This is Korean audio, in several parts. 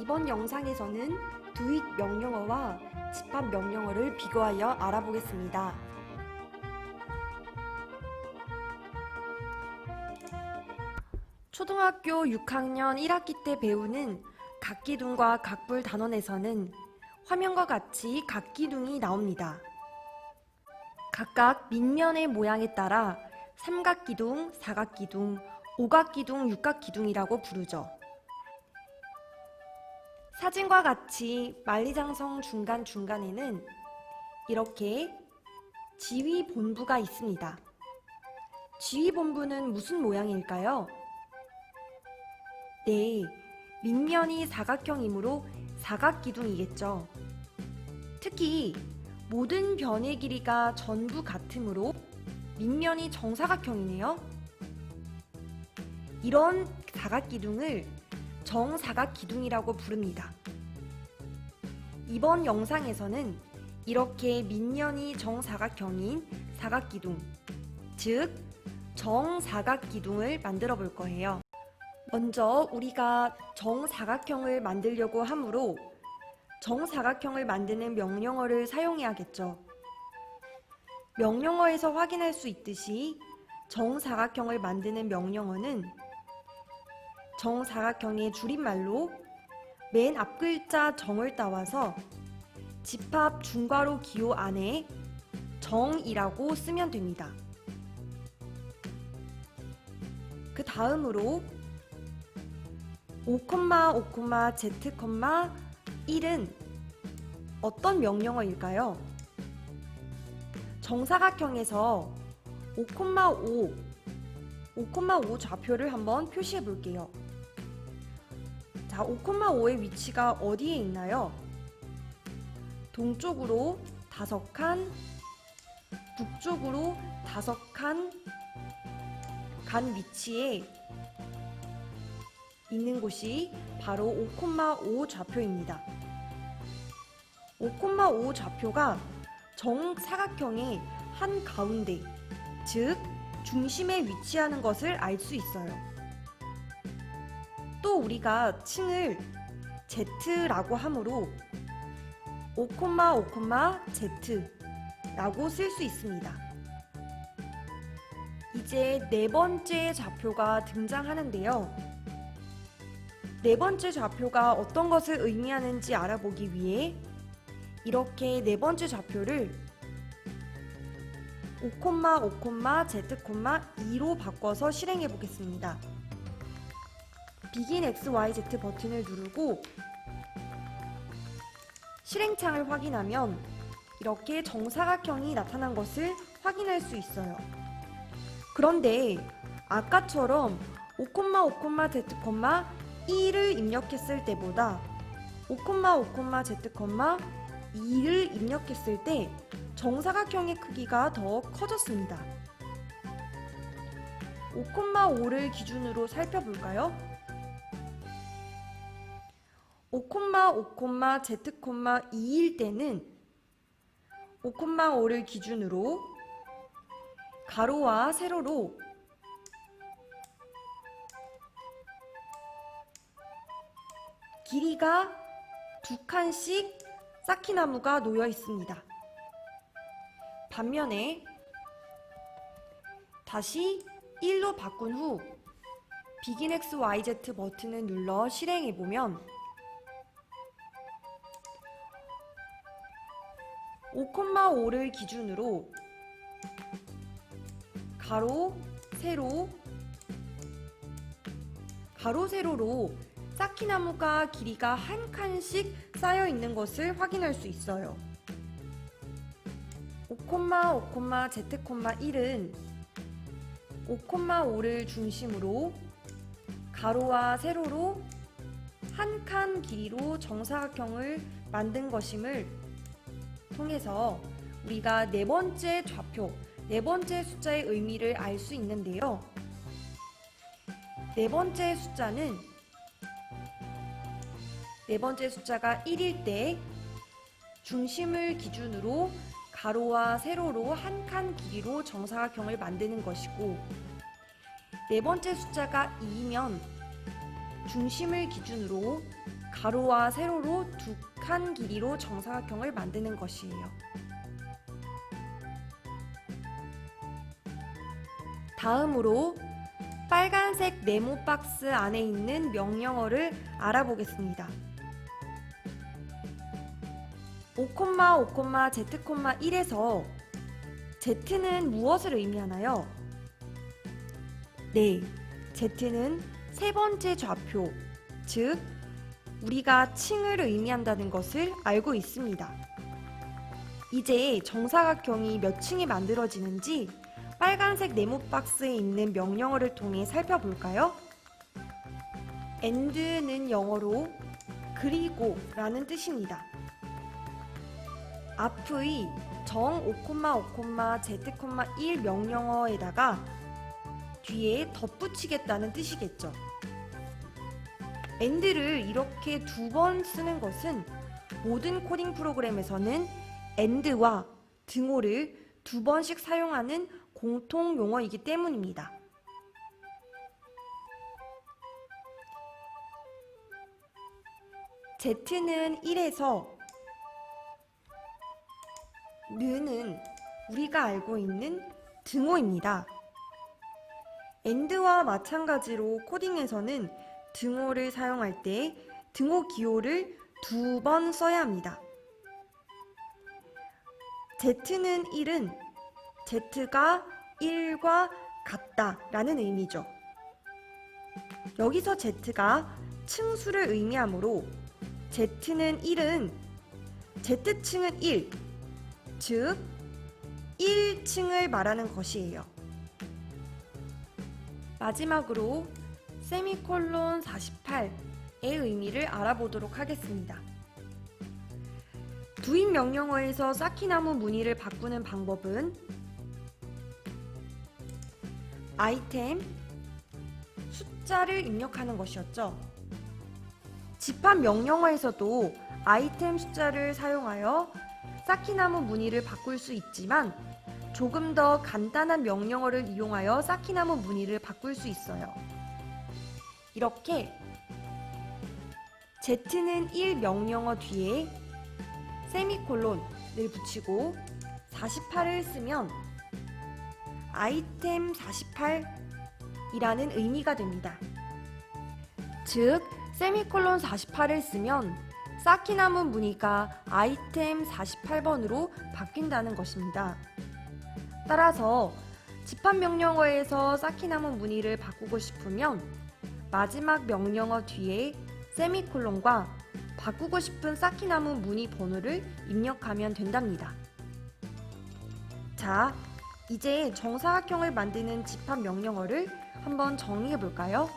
이번 영상에서는 도입 명령어와 집합 명령어를 비교하여 알아보겠습니다. 초등학교 6학년 1학기 때 배우는 각기둥과 각불 단원에서는 화면과 같이 각기둥이 나옵니다. 각각 밑면의 모양에 따라 삼각기둥, 사각기둥, 오각기둥, 육각기둥이라고 부르죠. 사진과 같이 만리장성 중간중간에는 이렇게 지휘본부가 있습니다. 지휘본부는 무슨 모양일까요? 네, 밑면이 사각형이므로 사각기둥이겠죠. 특히 모든 변의 길이가 전부 같으므로 밑면이 정사각형이네요. 이런 사각기둥을 정사각 기둥이라고 부릅니다. 이번 영상에서는 이렇게 밑면이 정사각형인 사각기둥, 즉 정사각기둥을 만들어 볼 거예요. 먼저 우리가 정사각형을 만들려고 하므로 정사각형을 만드는 명령어를 사용해야겠죠. 명령어에서 확인할 수 있듯이 정사각형을 만드는 명령어는 정사각형의 줄임말로 맨 앞 글자 정을 따와서 집합 중괄호 기호 안에 정이라고 쓰면 됩니다. 그 다음으로 5, 5, Z, 1은 어떤 명령어일까요? 정사각형에서 5, 5, 5,5 좌표를 한번 표시해 볼게요. 자, 5,5의 위치가 어디에 있나요? 동쪽으로 다섯 칸, 북쪽으로 다섯 칸, 간 위치에 있는 곳이 바로 5,5 좌표입니다. 5,5 좌표가 정사각형의 한 가운데, 즉 중심에 위치하는 것을 알 수 있어요. 또 우리가 층을 Z라고 하므로 5,5,Z라고 쓸 수 있습니다. 이제 네 번째 좌표가 등장하는데요. 네 번째 좌표가 어떤 것을 의미하는지 알아보기 위해 이렇게 네 번째 좌표를 5, 5, Z, 2로 바꿔서 실행해 보겠습니다. Begin X, Y, Z 버튼을 누르고 실행창을 확인하면 이렇게 정사각형이 나타난 것을 확인할 수 있어요. 그런데 아까처럼 5, 5, Z, 2를 입력했을 때보다 5, 5, Z, 2를 입력했을 때 정사각형의 크기가 더 커졌습니다. 5,5를 기준으로 살펴볼까요? 5, 5, Z, 2일 때는 5, 5를 기준으로 가로와 세로로 길이가 두 칸씩 쌓기나무가 놓여 있습니다. 반면에 다시 1로 바꾼 후 Begin X, Y, Z 버튼을 눌러 실행해 보면 5,5를 기준으로 가로, 세로, 가로, 세로로 쌓기나무가 길이가 한 칸씩 쌓여 있는 것을 확인할 수 있어요. 5, 5, Z, 1은 5, 5를 중심으로 가로와 세로로 한 칸 길이로 정사각형을 만든 것임을 통해서 우리가 네 번째 좌표, 네 번째 숫자의 의미를 알 수 있는데요. 네 번째 숫자는 네 번째 숫자가 1일 때 중심을 기준으로 가로와 세로로 한 칸 길이로 정사각형을 만드는 것이고 네 번째 숫자가 2면 중심을 기준으로 가로와 세로로 두 칸 길이로 정사각형을 만드는 것이에요. 다음으로 빨간색 네모 박스 안에 있는 명령어를 알아보겠습니다. 5,5,z,1에서 z는 무엇을 의미하나요? 네, z는 세 번째 좌표, 즉 우리가 층을 의미한다는 것을 알고 있습니다. 이제 정사각형이 몇 층이 만들어지는지 빨간색 네모 박스에 있는 명령어를 통해 살펴볼까요? and는 영어로 그리고 라는 뜻입니다. 앞의 정 5,5,z,1 명령어에다가 뒤에 덧붙이겠다는 뜻이겠죠. And를 이렇게 두 번 쓰는 것은 모든 코딩 프로그램에서는 and와 등호를 두 번씩 사용하는 공통 용어이기 때문입니다. z는 1에서 느는 우리가 알고 있는 등호입니다. and와 마찬가지로 코딩에서는 등호를 사용할 때 등호 기호를 두 번 써야 합니다. z는 1은 z가 1과 같다 라는 의미죠. 여기서 z가 층수를 의미하므로 z는 1은 z층은 1, 즉 1층을 말하는 것이에요. 마지막으로 세미콜론 48의 의미를 알아보도록 하겠습니다. 두인 명령어에서 쌓기나무 무늬를 바꾸는 방법은 아이템, 숫자를 입력하는 것이었죠. 집합 명령어에서도 아이템 숫자를 사용하여 쌓기나무 무늬를 바꿀 수 있지만 조금 더 간단한 명령어를 이용하여 쌓기나무 무늬를 바꿀 수 있어요. 이렇게 z는 1 명령어 뒤에 세미콜론을 붙이고 48을 쓰면 아이템 48이라는 의미가 됩니다. 즉, 세미콜론 48을 쓰면 쌓기나무 무늬가 아이템 48번으로 바뀐다는 것입니다. 따라서 집합 명령어에서 쌓기나무 무늬를 바꾸고 싶으면 마지막 명령어 뒤에 세미콜론과 바꾸고 싶은 쌓기나무 무늬 번호를 입력하면 된답니다. 자, 이제 정사각형을 만드는 집합 명령어를 한번 정리해 볼까요?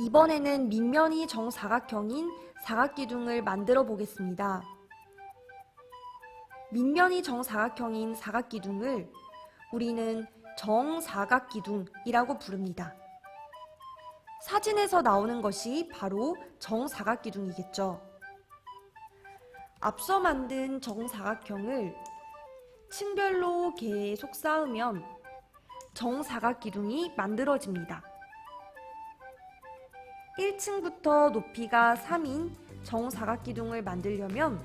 이번에는 밑면이 정사각형인 사각기둥을 만들어 보겠습니다. 밑면이 정사각형인 사각기둥을 우리는 정사각기둥이라고 부릅니다. 사진에서 나오는 것이 바로 정사각기둥이겠죠. 앞서 만든 정사각형을 층별로 계속 쌓으면 정사각기둥이 만들어집니다. 1층부터 높이가 3인 정사각기둥을 만들려면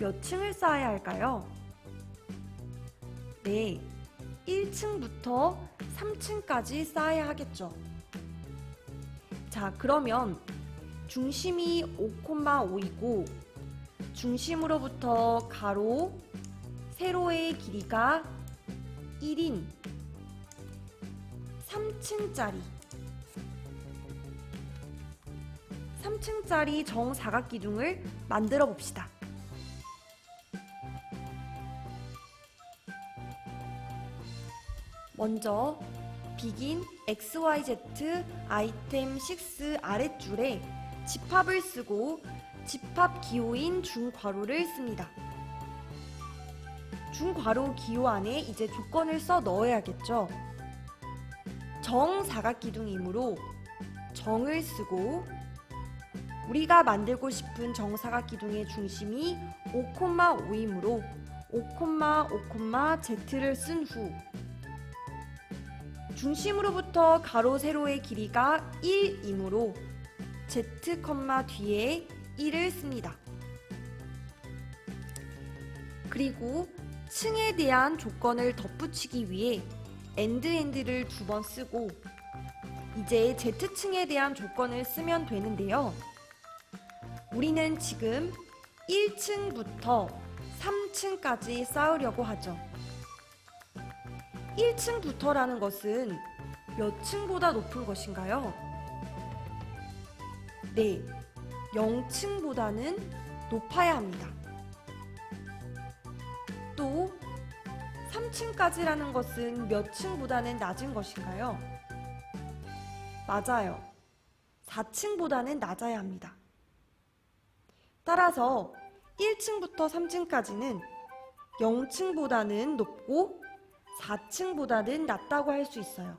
몇 층을 쌓아야 할까요? 네, 1층부터 3층까지 쌓아야 하겠죠. 자, 그러면 중심이 5,5이고 중심으로부터 가로, 세로의 길이가 1인 3층짜리 3층짜리 정사각 기둥을 만들어 봅시다. 먼저 begin xyz 아이템 6 아랫줄에 집합을 쓰고 집합 기호인 중괄호를 씁니다. 중괄호 기호 안에 이제 조건을 써 넣어야겠죠. 정사각기둥이므로 정을 쓰고 우리가 만들고 싶은 정사각 기둥의 중심이 5,5이므로 5,5, z를 쓴 후 중심으로부터 가로 세로의 길이가 1이므로 z, 뒤에 1을 씁니다. 그리고 층에 대한 조건을 덧붙이기 위해 엔드엔드를 두 번 쓰고 이제 Z층에 대한 조건을 쓰면 되는데요. 우리는 지금 1층부터 3층까지 쌓으려고 하죠. 1층부터라는 것은 몇 층보다 높은 것인가요? 네, 0층보다는 높아야 합니다. 또 3층까지라는 것은 몇 층보다는 낮은 것인가요? 맞아요. 4층보다는 낮아야 합니다. 따라서 1층부터 3층까지는 0층보다는 높고 4층보다는 낮다고 할 수 있어요.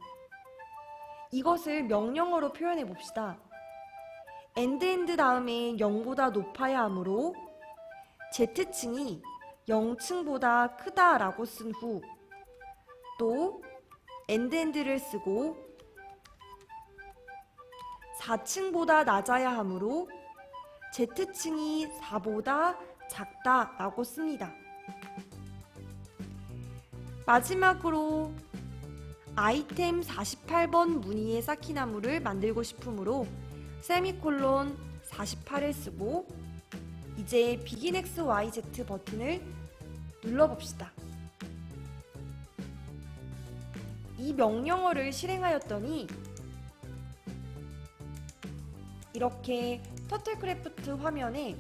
이것을 명령어로 표현해 봅시다. 엔드 엔드 다음에 0보다 높아야 하므로 Z층이 0층보다 크다라고 쓴 후 또 엔드 엔드를 쓰고 4층보다 낮아야 하므로 Z층이 4보다 작다라고 씁니다. 마지막으로 아이템 48번 무늬의 쌓기나무를 만들고 싶으므로 세미콜론 48을 쓰고 이제 begin x, y, z 버튼을 눌러봅시다. 이 명령어를 실행하였더니 이렇게 터틀크래프트 화면에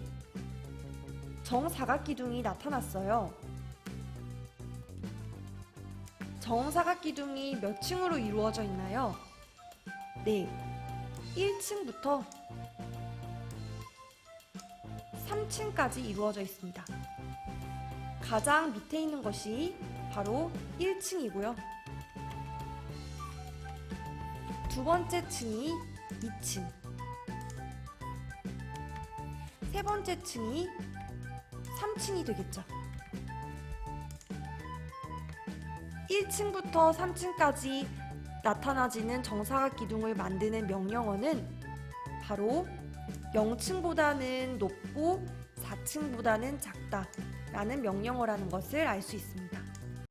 정사각 기둥이 나타났어요. 정사각 기둥이 몇 층으로 이루어져 있나요? 네, 1층부터 3층까지 이루어져 있습니다. 가장 밑에 있는 것이 바로 1층이고요. 두 번째 층이 2층. 세 번째 층이 3층이 되겠죠. 1층부터 3층까지 나타나지는 정사각 기둥을 만드는 명령어는 바로 0층보다는 높고 4층보다는 작다 라는 명령어라는 것을 알 수 있습니다.